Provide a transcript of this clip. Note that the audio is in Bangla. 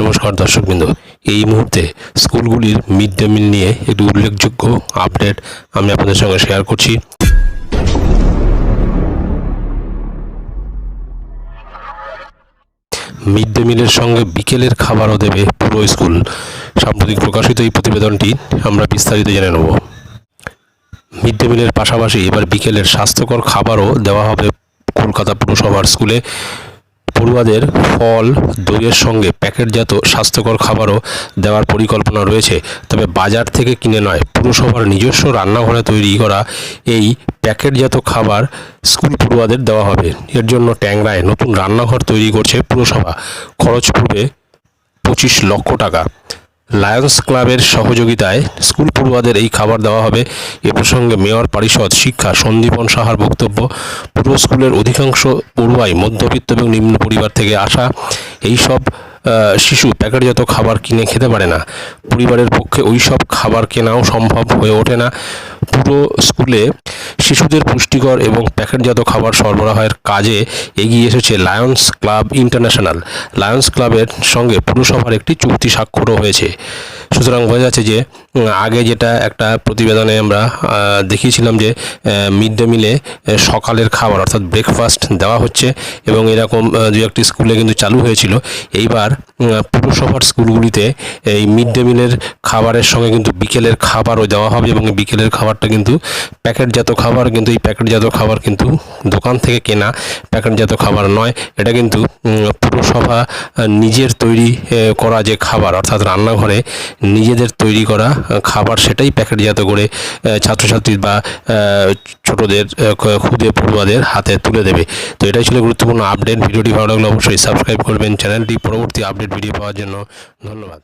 নমস্কার দর্শকবৃন্দ। এই মুহূর্তে স্কুলগুলির মিড ডে মিল নিয়ে একটি উল্লেখযোগ্য আপডেট আমি আপনাদের সঙ্গে শেয়ার করছি। মিড ডে মিলের সঙ্গে বিকেলের খাবারও দেবে পুরো স্কুল। সাম্প্রতিক প্রকাশিত এই প্রতিবেদনটি আমরা বিস্তারিত জেনে নেব। মিড ডে মিলের পাশাপাশি এবার বিকেলের স্বাস্থ্যকর খাবারও দেওয়া হবে কলকাতা পুরসভার স্কুলে। পড়ুয়াদের ফল, দইয়ের সঙ্গে প্যাকেটজাত স্বাস্থ্যকর খাবারও দেওয়ার পরিকল্পনা রয়েছে। তবে বাজার থেকে কিনে নয়, পুরসভার নিজস্ব রান্নাঘরে তৈরি করা এই প্যাকেটজাত খাবার স্কুল পড়ুয়াদের দেওয়া হবে। এর জন্য ট্যাংরায় নতুন রান্নাঘর তৈরি করছে পুরসভা। খরচ পড়বে পঁচিশ লক্ষ টাকা। লায়ন্স ক্লাবের সহযোগিতায় স্কুল পড়ুয়াদের এই খাবার দেওয়া হবে। এ প্রসঙ্গে মেয়র পরিষদ, শিক্ষা, সন্দীপন সাহার বক্তব্য, পূর্ব স্কুলের অধিকাংশ পড়ুয়াই মধ্যবিত্ত এবং নিম্ন পরিবার থেকে আসা। এই সব শিশু প্যাকেটজাত খাবার কিনে খেতে পারে না। পরিবারের পক্ষে ওই সব খাবার কেনাও সম্ভব হয়ে ওঠে না। পুরো স্কুলে শিশুদের পুষ্টিকর এবং প্যাকেটজাত খাবার সরবরাহের কাজে এগিয়ে এসেছে লায়ন্স ক্লাব ইন্টারন্যাশনাল। লায়ন্স ক্লাবের সঙ্গে পুরসভার একটি চুক্তি স্বাক্ষরও হয়েছে। সুতরাং বোঝা যাচ্ছে যে আগে যেটা একটা প্রতিবেদনে আমরা দেখিয়েছিলাম যে মিড ডে মিলে সকালের খাবার অর্থাৎ ব্রেকফাস্ট দেওয়া হচ্ছে এবং এরকম দু একটি স্কুলে কিন্তু চালু হয়েছিল। এইবার পুরসভার স্কুলগুলিতে এই মিড ডে মিলের খাবারের সঙ্গে কিন্তু বিকেলের খাবারও দেওয়া হবে এবং বিকেলের খাবারটা কিন্তু প্যাকেটজাত খাবার, কিন্তু এই প্যাকেটজাত খাবার কিন্তু দোকান থেকে কেনা প্যাকেটজাত খাবার নয়। এটা কিন্তু পুরসভা নিজের তৈরি করা যে খাবার অর্থাৎ রান্নাঘরে নিজেদের তৈরি করা খাবার সেটাই প্যাকেটজাত করে ছাত্রছাত্রী বা ছোটদের ক্ষুদে পড়ুয়াদের হাতে তুলে দেবে। তো এটাই ছিল গুরুত্বপূর্ণ আপডেট ভিডিওটি ভালো লাগলে অবশ্যই সাবস্ক্রাইব করবেন। চ্যানেলটি পরবর্তী আপডেট ভিডিও পাওয়ার জন্য ধন্যবাদ।